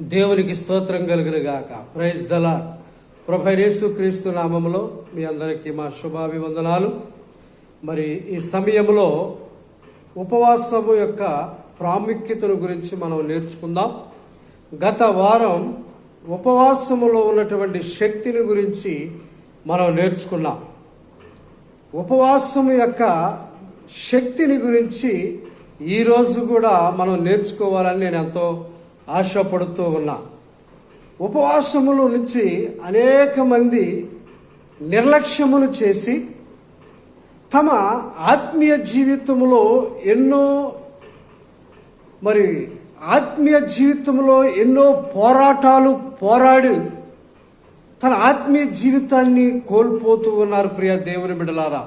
దేవునికి స్తోత్రం కలుగును గాక ప్రైజ్ దల ప్రభైరేసు క్రీస్తు నామములో మీ అందరికీ మా శుభాభివందనాలు. మరి ఈ సమయంలో ఉపవాసము యొక్క ప్రాముఖ్యతను గురించి మనం నేర్చుకుందాం. గత వారం ఉపవాసములో ఉన్నటువంటి శక్తిని గురించి మనం నేర్చుకున్నాం. ఉపవాసము యొక్క శక్తిని గురించి ఈరోజు కూడా మనం నేర్చుకోవాలని నేను ఎంతో ఆశపడుతూ ఉన్నా. ఉపవాసముల నుంచి అనేక మంది నిర్లక్ష్యములు చేసి తమ ఆత్మీయ జీవితంలో ఎన్నో మరి ఆత్మీయ జీవితంలో ఎన్నో పోరాటాలు పోరాడి తన ఆత్మీయ జీవితాన్ని కోల్పోతూ ఉన్నారు ప్రియ దేవుని బిడలారా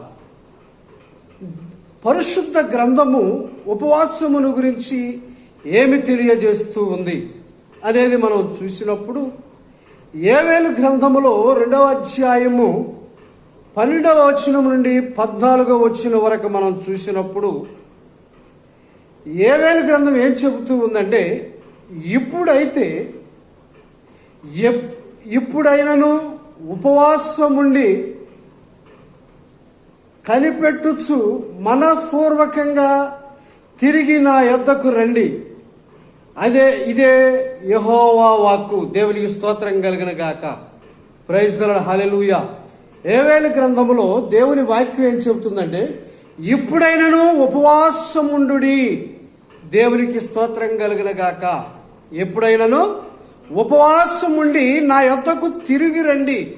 పరిశుద్ధ గ్రంథము ఉపవాసమును గురించి ఏమి తెలియజేస్తూ ఉంది అనేది మనం చూసినప్పుడు ఏవేలు గ్రంథములో రెండవ అధ్యాయము పన్నెండవ వచనం నుండి పద్నాలుగవ వచనం వరకు మనం చూసినప్పుడు ఏవేలు గ్రంథం ఏం చెబుతూ ఉందంటే ఇప్పుడైతే ఎప్- ఇప్పుడైనను ఉపవాసముండి కనిపెట్టుచు మనపూర్వకంగా తిరిగి నా యొద్దకు రండి. అదే ఇదే యహోవా వాక్కు. దేవునికి స్తోత్రం కలిగిన గాక. ప్రైజ్ల హలెలుయ ఏవేల గ్రంథములో దేవుని వాక్యం ఏం చెబుతుందంటే ఇప్పుడైనను ఉపవాసముండు దేవునికి స్తోత్రం కలిగిన గాక. ఎప్పుడైనను ఉపవాసముండి నా యొద్దకు తిరిగి రండి.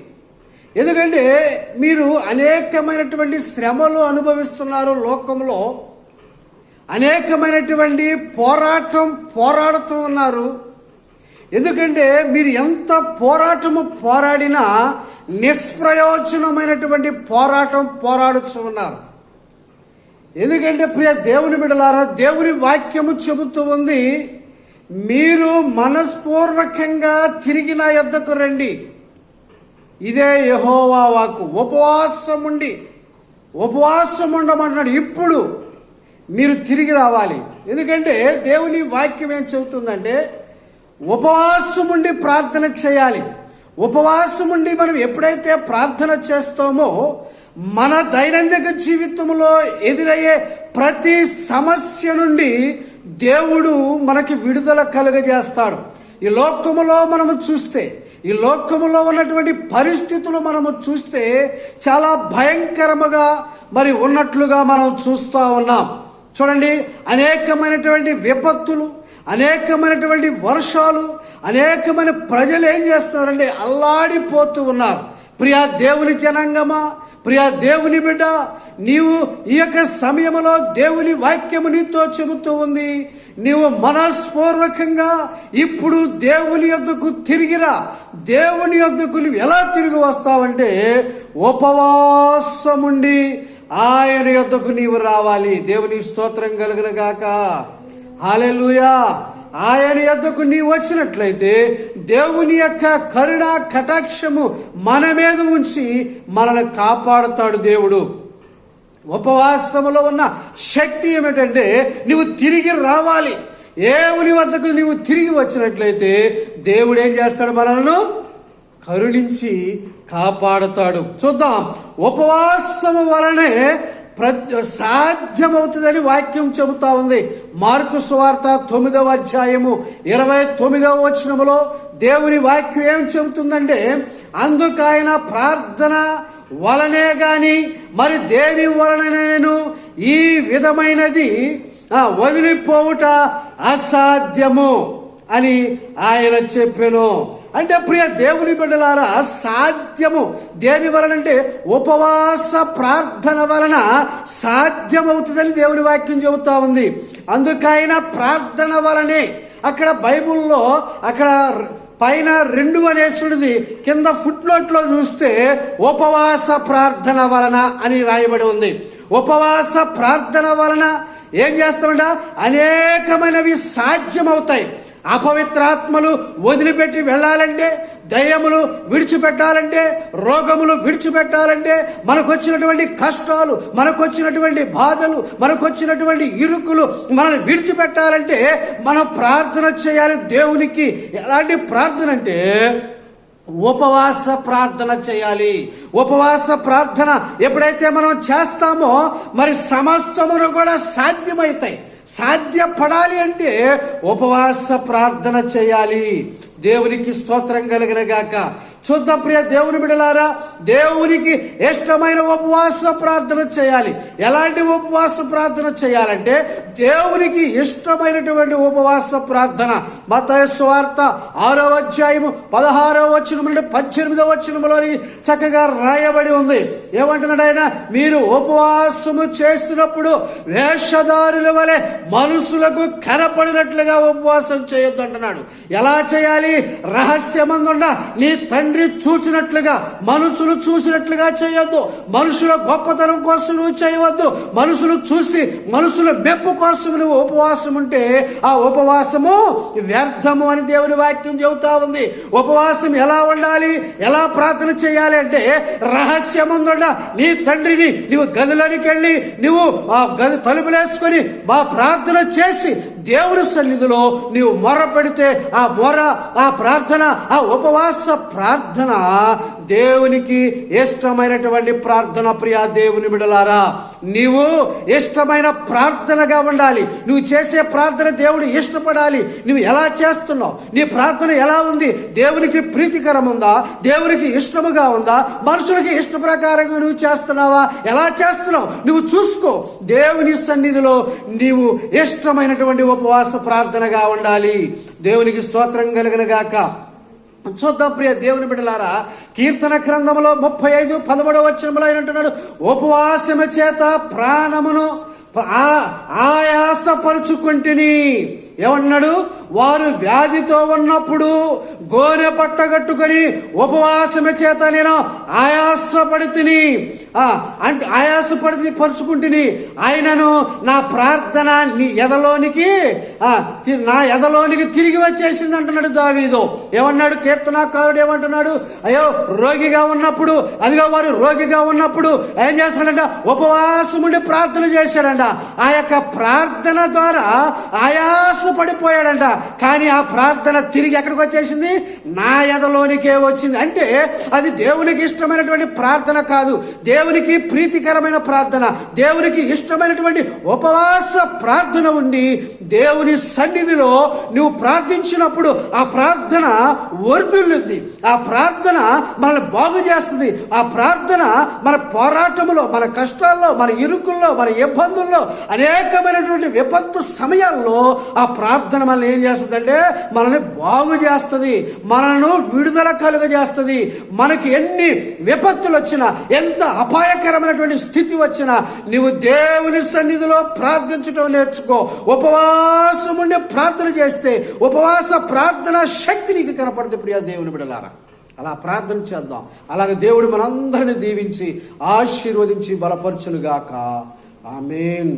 ఎందుకంటే మీరు అనేకమైనటువంటి శ్రమలు అనుభవిస్తున్నారు లోకంలో అనేకమైనటువంటి పోరాటం పోరాడుతూ ఉన్నారు. ఎందుకంటే మీరు ఎంత పోరాటము పోరాడినా నిష్ప్రయోజనమైనటువంటి పోరాటం పోరాడుతూ ఉన్నారు. ఎందుకంటే ప్రియ దేవుని బిడలారా దేవుని వాక్యము చెబుతూ ఉంది మీరు మనస్పూర్వకంగా తిరిగి నా యొద్దకు రండి. ఇదే యహోవా వాకు ఉపవాసం ఉండి ఉపవాసం ఉండమంటున్నాడు ఇప్పుడు మీరు తిరిగి రావాలి. ఎందుకంటే దేవుని వాక్యం ఏం చెబుతుందంటే ఉపవాసం ఉండి ప్రార్థన చేయాలి. ఉపవాసం ఉండి మనం ఎప్పుడైతే ప్రార్థన చేస్తామో మన దైనందిక జీవితంలో ఎదురయ్యే ప్రతి సమస్య నుండి దేవుడు మనకి విడుదల కలుగజేస్తాడు. ఈ లోకములో మనము చూస్తే ఈ లోకములో ఉన్నటువంటి పరిస్థితులు మనము చూస్తే చాలా భయంకరముగా మరి ఉన్నట్లుగా మనం చూస్తూ ఉన్నాం. చూడండి అనేకమైనటువంటి విపత్తులు అనేకమైనటువంటి వర్షాలు అనేకమైన ప్రజలు ఏం చేస్తున్నారండి? అల్లాడిపోతూ ఉన్నారు. ప్రియా దేవుని జనాంగమా? ప్రియా దేవుని బిడ్డ నీవు ఈ యొక్క సమయంలో దేవుని వాక్యము నీతో చెబుతూ ఉంది. నీవు మనస్పూర్వకంగా ఇప్పుడు దేవుని యొద్దకు తిరిగిరా. దేవుని యొద్దకు నువ్వు ఎలా తిరిగి వస్తావంటే ఉపవాసముండి ఆయన యొద్దకు నీవు రావాలి. దేవుని స్తోత్రం కలిగిన గాక. హాలెలుయా ఆయన యొద్దకు నీవు వచ్చినట్లయితే దేవుని యొక్క కరుణ కటాక్షము మన మీద ఉంచి మనల్ని కాపాడుతాడు దేవుడు. ఉపవాసములో ఉన్న శక్తి ఏమిటంటే నువ్వు తిరిగి రావాలి. దేవుని వద్దకు నువ్వు తిరిగి వచ్చినట్లయితే దేవుడు ఏం చేస్తాడు మనల్ని కరుణించి కాపాడతాడు. చూద్దాం. ఉపవాసము వలనే ప్ర సాధ్యమవుతుందని వాక్యం చెబుతా ఉంది. మార్కు సువార్త తొమ్మిదవ అధ్యాయము ఇరవై తొమ్మిదవ వచనములో దేవుని వాక్యం ఏం చెబుతుందంటే అందుకు ఆయన ప్రార్థన వలనే గాని మరి దేని వలననేను ఈ విధమైనది వదిలిపోవుట అసాధ్యము అని ఆయన చెప్పెను. అంటే ప్రియ దేవుని బిడ్డలారా సాధ్యము దేని వలనంటే ఉపవాస ప్రార్థన వలన సాధ్యమవుతుందని దేవుని వాక్యం చెబుతా ఉంది. అందుకైన ప్రార్థన వలనే అక్కడ బైబిల్లో అక్కడ పైన రెండు అనేసుడిది కింద ఫుట్ నోట్లో చూస్తే ఉపవాస ప్రార్థన వలన అని రాయబడి ఉంది. ఉపవాస ప్రార్థన వలన ఏం చేస్తామంట? అనేకమైనవి సాధ్యమవుతాయి. అపవిత్రాత్మలు వదిలిపెట్టి వెళ్ళాలంటే దయ్యములు విడిచిపెట్టాలంటే రోగములు విడిచిపెట్టాలంటే మనకు వచ్చినటువంటి కష్టాలు మనకొచ్చినటువంటి బాధలు మనకొచ్చినటువంటి ఇరుకులు మనల్ని విడిచిపెట్టాలంటే మనం ప్రార్థన చేయాలి దేవునికి. ఎలాంటి ప్రార్థన అంటే ఉపవాస ప్రార్థన చేయాలి. ఉపవాస ప్రార్థన ఎప్పుడైతే మనం చేస్తామో మరి సమస్తమును కూడా సాధ్యమవుతాయి. సాధ్యపడాలి అంటే ఉపవాస ప్రార్థన చేయాలి. దేవునికి స్తోత్రం కలిగిన గాక. చూద్దాం ప్రియ దేవుని బిడలారా దేవునికి ఇష్టమైన ఉపవాస ప్రార్థన చేయాలి. ఎలాంటి ఉపవాస ప్రార్థన చేయాలంటే దేవునికి ఇష్టమైనటువంటి ఉపవాస ప్రార్థన. మత స్వార్థ ఆరో అధ్యాయము పదహారో వచనం నుండి పద్దెనిమిదో వచనములోని చక్కగా రాయబడి ఉంది. ఏమంటున్నాడు ఆయన మీరు ఉపవాసము చేసినప్పుడు వేషధారుల వలె మనుషులకు కనపడినట్లుగా ఉపవాసం చేయొద్దు అంటున్నాడు ఎలా చేయాలి? రహస్యమందున్న నీ తండ్రి చూచినట్లుగా మనుషులు చూసినట్లుగా చేయొద్దు. మనుషుల గొప్పతనం కోసం నువ్వు చేయవద్దు. మనుషులు చూసి మనుషుల మెప్పు కోసం నువ్వు ఉపవాసం ఉంటే ఆ ఉపవాసము వ్యర్థము అని దేవుని వాక్యం చెబుతా ఉంది. ఉపవాసం ఎలా ఉండాలి? ఎలా ప్రార్థన చేయాలి అంటే రహస్యముందుండ నీ తండ్రిని నువ్వు గదిలోనికి వెళ్ళి నువ్వు ఆ గది తలుపులేసుకొని మా ప్రార్థన చేసి దేవుని సన్నిధిలో నీవు మొర పెడితే ఆ మొర ఆ ప్రార్థన ఆ ఉపవాస ప్రార్థన దేవునికి ఇష్టమైనటువంటి ప్రార్థన ప్రియా దేవుని బిడలారా నీవు ఇష్టమైన ప్రార్థనగా ఉండాలి. నువ్వు చేసే ప్రార్థన దేవుడు ఇష్టపడాలి. నువ్వు ఎలా చేస్తున్నావు? నీ ప్రార్థన ఎలా ఉంది? దేవునికి ప్రీతికరం ఉందా దేవునికి ఇష్టముగా ఉందా? మనుషులకి ఇష్ట ప్రకారంగా నువ్వు చేస్తున్నావా? ఎలా చేస్తున్నావు? నువ్వు చూసుకో. దేవుని సన్నిధిలో నీవు ఇష్టమైనటువంటి ఉపవాస ప్రార్థనగా ఉండాలి. దేవునికి స్తోత్రం కలిగిన గాక. చూద్దాం ప్రియ దేవుని బిడలారా కీర్తన గ్రంథంలో ముప్పై ఐదు పదమూడవ వచ్చినములో ఆయన అంటున్నాడు ఉపవాసము చేత ప్రాణమును ఆ- ఆయాసపరుచుకుంటుని. ఏమన్నాడు? వారు వ్యాధితో ఉన్నప్పుడు గోనె పట్టగట్టుకొని ఉపవాసము చేత నేను ఆయాసపడి తిని అంటే ఆయాసపడి పరుచుకుంటుని ఆయనను నా ప్రార్థన నీ ఎదలోనికి నా ఎదలోనికి తిరిగి వచ్చేసింది అంటున్నాడు దావీదు. ఏమన్నాడు? కీర్తనాకారుడు ఏమంటున్నాడు? అయ్యో రోగిగా ఉన్నప్పుడు అదిగో వారు రోగిగా ఉన్నప్పుడు ఏం చేస్తాడంట? ఉపవాసం ఉండి ప్రార్థన చేశాడంట. ఆ యొక్క ప్రార్థన ద్వారా ఆయాస పడిపోయాడంట కానీ ఆ ప్రార్థన తిరిగి ఎక్కడికి వచ్చేసింది? నా ఎదలోనికే వచ్చింది. అంటే అది దేవునికి ఇష్టమైనటువంటి ప్రార్థన కాదు. దేవునికి ప్రీతికరమైన ప్రార్థన దేవునికి ఇష్టమైనటువంటి ఉపవాస ప్రార్థన ఉండి దేవుని సన్నిధిలో నువ్వు ప్రార్థించినప్పుడు ఆ ప్రార్థన వర్ధుల్లుద్ది. ఆ ప్రార్థన మనల్ని బాగు చేస్తుంది. ఆ ప్రార్థన మన పోరాటములో మన కష్టాల్లో మన ఇరుకుల్లో మన ఇబ్బందుల్లో అనేకమైనటువంటి విపత్తు సమయాల్లో ఆ ప్రార్థన మనల్ని ఏం చేస్తుందంటే మనల్ని బాగు చేస్తుంది. మనను విడుదల కలుగజేస్తుంది. మనకి ఎన్ని విపత్తులు వచ్చినా ఎంత అపాయకరమైనటువంటి స్థితి వచ్చినా నీవు దేవుని సన్నిధిలో ప్రార్థించడం నేర్చుకో. ఉపవాసం ఉండి ప్రార్థన చేస్తే ఉపవాస ప్రార్థన శక్తి నీకు కనపడుతుంది ప్రియా దేవుని బిడలారా. అలా ప్రార్థన చేద్దాం. అలాగే దేవుడు మనందరిని దీవించి ఆశీర్వదించి బలపరచునుగాక. ఆమెన్.